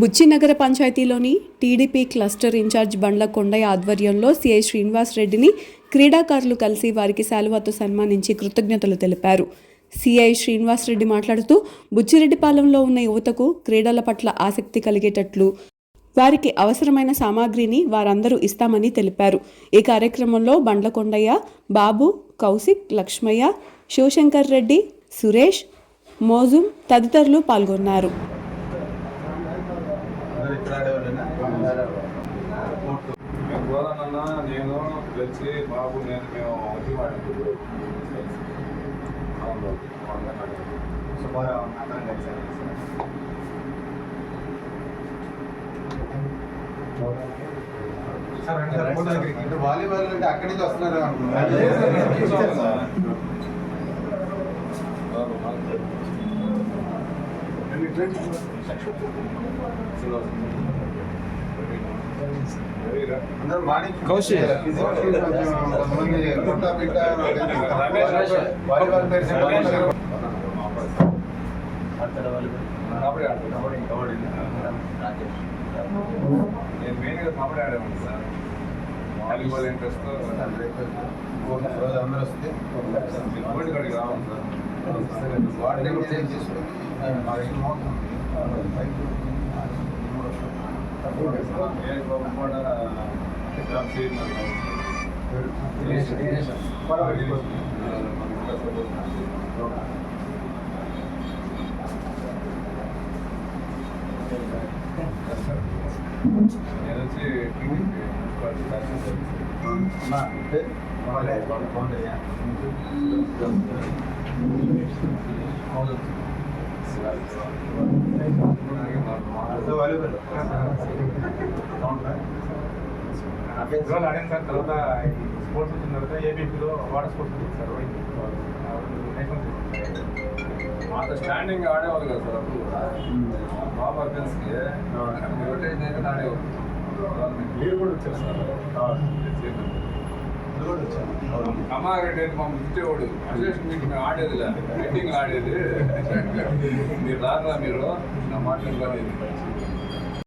బుచ్చి నగర పంచాయతీలోని TDP cluster incharge Bandla Kondaiah ఆధ్వర్యంలో CI Srinivas రెడ్డిని క్రీడాకారులు కలిసి వారికి శాలువాతో సన్మానించి కృతజ్ఞతలు తెలిపారు. సిఐ శ్రీనివాస్ రెడ్డి మాట్లాడుతూ బుచ్చిరెడ్డిపాలెంలో ఉన్న యువతకు క్రీడల పట్ల ఆసక్తి కలిగేటట్లు వారికి అవసరమైన సామాగ్రిని వారందరూ ఇస్తామని తెలిపారు. ఈ కార్యక్రమంలో బండ్ల కొండయ్య బాబు కౌశిక్ లక్ష్మయ్య శివశంకర్ రెడ్డి సురేష్ మోజుం తదితరులు పాల్గొన్నారు అందరూ ఇక్కడ ఆడేవాళ్ళేనా? మేము గోదానన్న నేను వచ్చి బాబు నేను మేము వాడికి సుబ్బారావు అందరం. ఇటు వాలీబాల్ అంటే అక్కడి నుంచి వస్తున్నారు అందరూ కబడ్డీ నేను మెయిన్గా కబడ్డీ ఆడేవాడిని సార్ వాలీబాల్ ఇంట్రెస్ట్ అందరూ వస్తే గోల్డ్ కాడికి రావాలి సార్. వాడు కూడా చేంజ్ చేసుకొని బాబు కూడా నేను వచ్చి టీడీపీ అంటే వాళ్ళే, వాళ్ళ బాగుంటాయా? ఇవాళ ఆడాను సార్ తర్వాత స్పోర్ట్స్ వచ్చిన తర్వాత ఏబీపీలో వాటర్ స్పోర్ట్స్ వచ్చింది సార్ అంత స్టాండింగ్ ఆడేవాళ్ళు కదా సార్ అప్పుడు. బాబా అభ్యన్స్కి రొటేషన్ అయితే ఆడేవాళ్ళు మీరు కూడా వచ్చారు సార్. ఇది కూడా వచ్చాను. కమ్మారెడ్డి అయితే మమ్మల్ని ఇచ్చేవాడు అసోసియేషన్ మీకు మేము ఆడేది లేదు మీటింగ్ ఆడేది మీరు రారా మీరు నా మాట్లాడుకోలేదు